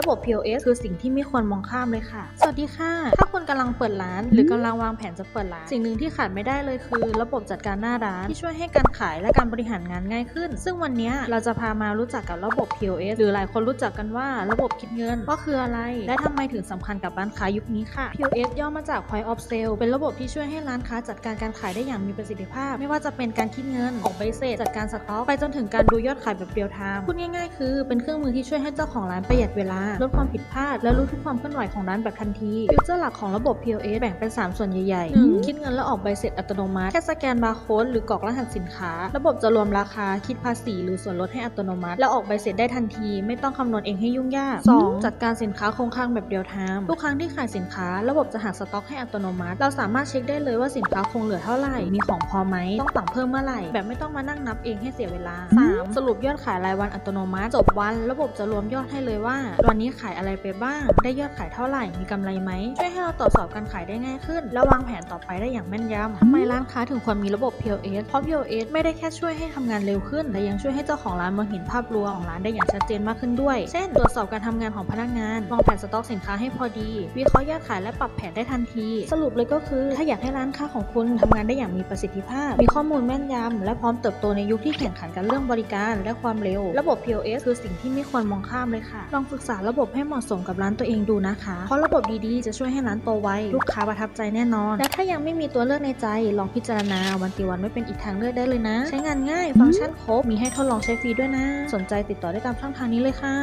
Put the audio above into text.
ระบบ POS คือสิ่งที่ไม่ควรมองข้ามเลยค่ะ สวัสดีค่ะ ถ้าคุณกำลังเปิดร้าน หรือกำลังวางแผนจะเปิดร้าน สิ่งหนึ่งที่ขาดไม่ได้เลยคือ ระบบจัดการหน้าร้านที่ช่วยให้การขายและการบริหารงานง่ายขึ้น ซึ่งวันนี้เราจะพามารู้จักกับระบบ POS หรือหลายคนรู้จักกันว่าระบบคิดเงินว่าคืออะไร และทำไมถึงสำคัญกับร้านค้ายุคนี้ค่ะ POS ย่อมาจาก Point of Sale เป็นระบบที่ช่วยให้ร้านค้าจัดการการขายได้อย่างมีประสิทธิภาพ ไม่ว่าจะเป็นการคิดเงินออกใบเสร็จจัดการสต็อกไปจนถึงการดูยอดขายแบบเรียลไทม์พูดง่ายๆ คือเป็นเครื่องมือที่ช่วยให้เจ้าของร้านประหยัดเวลาลดความผิดพลาด และรู้ทุกความเคลื่อนไหวของร้านแบบทันทีฟิวเจอร์หลักของระบบ POS แบ่งเป็น 3 ส่วนใหญ่ๆ 1. คิดเงินและออกใบเสร็จอัตโนมัติ แค่สแกนบาร์โค้ดหรือกรอกรหัสสินค้า ระบบจะรวมราคาคิดภาษี หรือส่วนลดให้อัตโนมัติ และออกใบเสร็จได้ทันที ไม่ต้องคำนวณเองให้ยุ่งยาก 2. จัดการสินค้าคงค้างแบบเรียลไทม์ทุกครั้งที่ขายสินค้า ระบบจะหักสต็อกให้อัตโนมัติ เราสามารถเช็คได้เลยว่าสินค้าคงเหลือเท่าไหร่มีของพอไหมต้องสั่งเพิ่มเมื่อไหร่แบบไม่ต้องมานั่งนับเองให้เสียเวลา 3. สรุปยอดขายรายวันอัตโนมัติจบวัน ระบบจะรวมยอดให้เลยว่าวันนี้ขายอะไรไปบ้าง ได้ยอดขายเท่าไหร่ มีกำไรไหม ช่วยให้เราตรวจสอบการขายได้ง่ายขึ้น และวางแผนต่อไปได้อย่างแม่นยำทำไมร้านค้าถึงควรมีระบบ POS เพราะ POS ไม่ได้แค่ช่วยให้ทำงานเร็วขึ้น แต่ยังช่วยให้เจ้าของร้านมองเห็นภาพรวมของร้านได้อย่างชัดเจนมากขึ้นด้วย เช่น ตรวจสอบการทำงานของพนักงาน วางแผนสต็อกสินค้าให้พอดี วิเคราะห์ยอดขายและปรับแผนได้ทันที สรุปเลยก็คือ ถ้าอยากให้ร้านค้าของคุณทำงานได้อย่างมีประสิทธิภาพ มีข้อมูลแม่นยำและพร้อมเติบโตในยุคที่แข่งขันกันเรื่องบริการและความเร็ว ระบบ POS คือสิ่งที่ไม่ควรมองข้ามเลยค่ะ ลองศึกษาระบบให้เหมาะสมกับร้านตัวเองดูนะคะ เพราะระบบดีๆ จะช่วยให้ร้านโตไว ลูกค้าประทับใจแน่นอน และถ้ายังไม่มีตัวเลือกในใจ ลองพิจารณาวันติวันไม่เป็นอีกทางเลือกได้เลยนะ ใช้งานง่าย ฟังก์ชันครบ มีให้ทดลองใช้ฟรีด้วยนะ สนใจติดต่อได้ตามช่องทางนี้เลยค่ะ